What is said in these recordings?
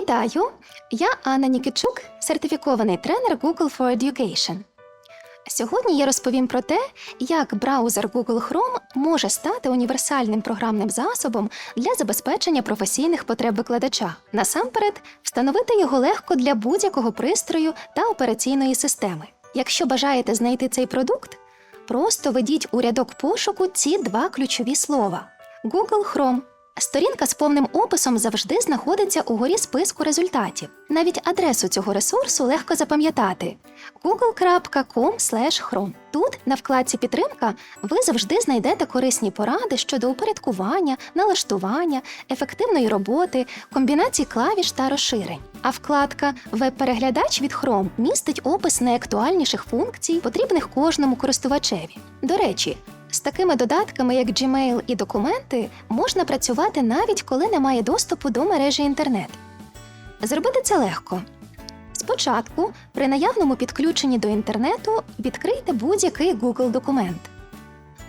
Вітаю! Я Анна Нікічук, сертифікований тренер Google for Education. Сьогодні я розповім про те, як браузер Google Chrome може стати універсальним програмним засобом для забезпечення професійних потреб викладача. Насамперед, встановити його легко для будь-якого пристрою та операційної системи. Якщо бажаєте знайти цей продукт, просто введіть у рядок пошуку ці два ключові слова: Google Chrome. Сторінка з повним описом завжди знаходиться угорі списку результатів. Навіть адресу цього ресурсу легко запам'ятати google.com. Тут, на вкладці Підтримка, ви завжди знайдете корисні поради щодо упорядкування, налаштування, ефективної роботи, комбінацій клавіш та розширень. А вкладка Веб-переглядач від Chrome містить опис найактуальніших функцій, потрібних кожному користувачеві. До речі, з такими додатками, як Gmail і документи, можна працювати навіть коли немає доступу до мережі інтернет. Зробити це легко. Спочатку, при наявному підключенні до інтернету, відкрийте будь-який Google документ.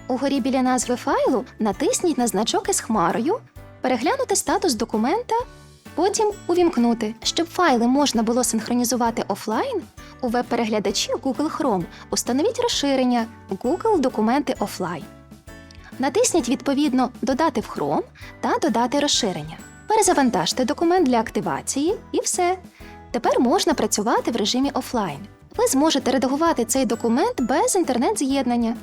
Угорі біля назви файлу натисніть на значок із хмарою, переглянути статус документа, потім увімкнути. Щоб файли можна було синхронізувати офлайн, у веб-переглядачі Google Chrome установіть розширення Google Документи офлайн. Натисніть відповідно Додати в Chrome та Додати розширення. Перезавантажте документ для активації і все. Тепер можна працювати в режимі офлайн. Ви зможете редагувати цей документ без інтернет-з'єднання.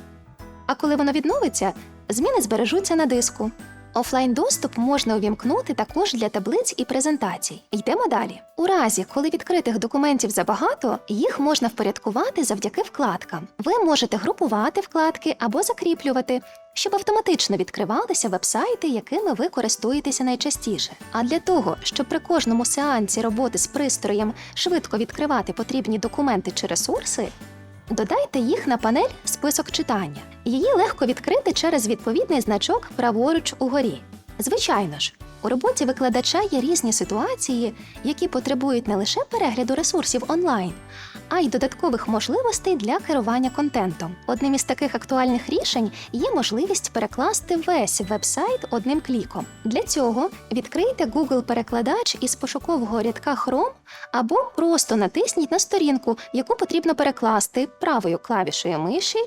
А коли воно відновиться, зміни збережуться на диску. Офлайн доступ можна увімкнути також для таблиць і презентацій. Йдемо далі. У разі, коли відкритих документів забагато, їх можна впорядкувати завдяки вкладкам. Ви можете групувати вкладки або закріплювати, щоб автоматично відкривалися вебсайти, якими ви користуєтеся найчастіше. А для того, щоб при кожному сеансі роботи з пристроєм швидко відкривати потрібні документи чи ресурси, Додайте їх на панель Список читання. Її легко відкрити через відповідний значок праворуч угорі. Звичайно ж, у роботі викладача є різні ситуації, які потребують не лише перегляду ресурсів онлайн, а й додаткових можливостей для керування контентом. Одним із таких актуальних рішень є можливість перекласти весь веб-сайт одним кліком. Для цього відкрийте Google-перекладач із пошукового рядка Chrome або просто натисніть на сторінку, яку потрібно перекласти правою клавішею миші,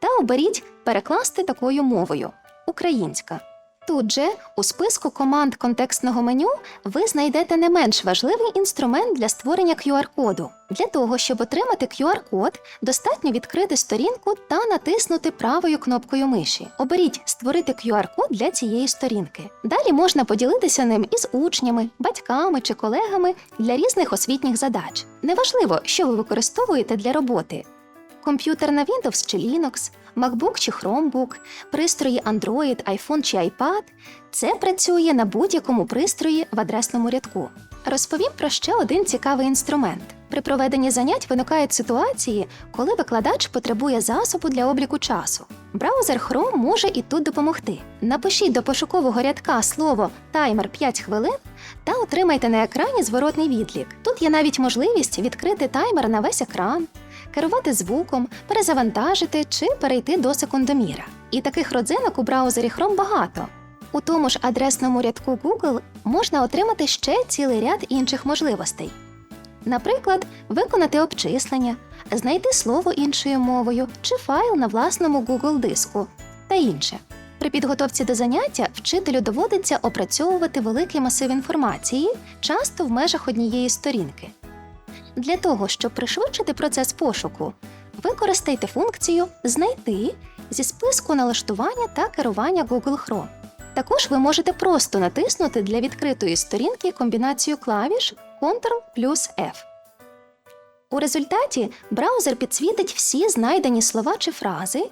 та оберіть Перекласти такою мовою українська. Тут же у списку команд контекстного меню ви знайдете не менш важливий інструмент для створення QR-коду. Для того, щоб отримати QR-код, достатньо відкрити сторінку та натиснути правою кнопкою миші. Оберіть Створити QR-код для цієї сторінки. Далі можна поділитися ним із учнями, батьками чи колегами для різних освітніх задач. Неважливо, що ви використовуєте для роботи. Комп'ютер на Windows чи Linux, MacBook чи Chromebook, пристрої Android, iPhone чи iPad – це працює на будь-якому пристрої в адресному рядку. Розповім про ще один цікавий інструмент. При проведенні занять виникають ситуації, коли викладач потребує засобу для обліку часу. Браузер Chrome може і тут допомогти. Напишіть до пошукового рядка слово таймер 5 хвилин та отримайте на екрані зворотний відлік. Тут є навіть можливість відкрити таймер на весь екран, керувати звуком, перезавантажити чи перейти до секундоміра. І таких родзинок у браузері Chrome багато. У тому ж адресному рядку Google можна отримати ще цілий ряд інших можливостей. Наприклад, виконати обчислення, знайти слово іншою мовою чи файл на власному Google диску та інше. При підготовці до заняття вчителю доводиться опрацьовувати великий масив інформації, часто в межах однієї сторінки. Для того, щоб пришвидшити процес пошуку, використайте функцію Знайти зі списку налаштування та керування Google Chrome. Також ви можете просто натиснути для відкритої сторінки комбінацію клавіш Ctrl плюс F. У результаті браузер підсвітить всі знайдені слова чи фрази,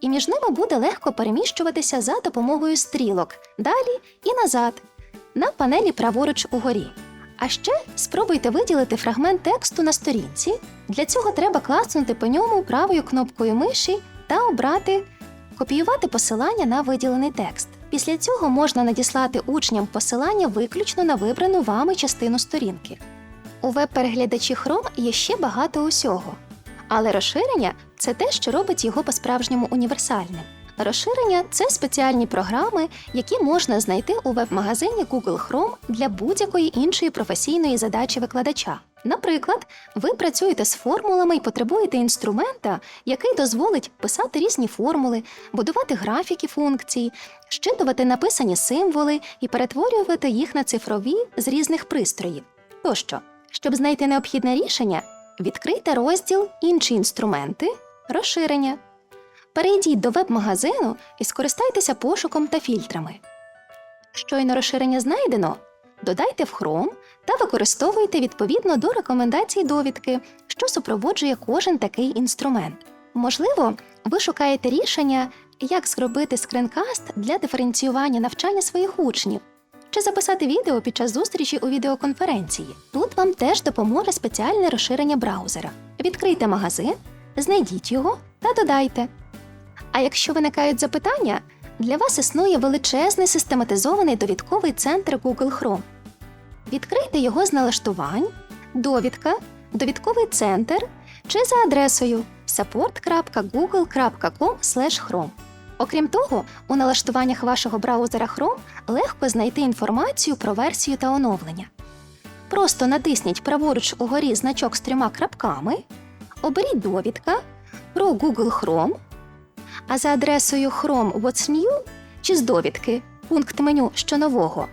і між ними буде легко переміщуватися за допомогою стрілок далі і назад на панелі праворуч угорі. А ще спробуйте виділити фрагмент тексту на сторінці. Для цього треба класнути по ньому правою кнопкою миші та обрати Копіювати посилання на виділений текст. Після цього можна надіслати учням посилання виключно на вибрану вами частину сторінки. У веб-переглядачі Chrome є ще багато усього, але розширення це те, що робить його по-справжньому універсальним. Розширення це спеціальні програми, які можна знайти у веб-магазині Google Chrome для будь-якої іншої професійної задачі викладача. Наприклад, ви працюєте з формулами і потребуєте інструмента, який дозволить писати різні формули, будувати графіки функцій, щитувати написані символи і перетворювати їх на цифрові з різних пристроїв. Тощо, щоб знайти необхідне рішення, відкрийте розділ Інші інструменти, розширення. Перейдіть до веб-магазину і скористайтеся пошуком та фільтрами. Щойно розширення знайдено, додайте в Chrome та використовуйте відповідно до рекомендацій довідки, що супроводжує кожен такий інструмент. Можливо, ви шукаєте рішення, як зробити скринкаст для диференціювання навчання своїх учнів, чи записати відео під час зустрічі у відеоконференції. Тут вам теж допоможе спеціальне розширення браузера. Відкрийте магазин, знайдіть його та додайте. А якщо виникають запитання, для вас існує величезний систематизований довідковий центр Google Chrome. Відкрийте його з налаштувань, довідка, довідковий центр чи за адресою support.google.com/chrome. Окрім того, у налаштуваннях вашого браузера Chrome легко знайти інформацію про версію та оновлення. Просто натисніть праворуч угорі значок з трьома крапками, оберіть довідка про Google Chrome, а за адресою Chrome What's New чи з довідки пункт меню що нового.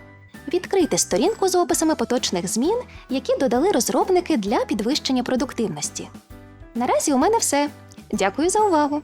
Відкрити сторінку з описами поточних змін, які додали розробники для підвищення продуктивності. Наразі у мене все. Дякую за увагу!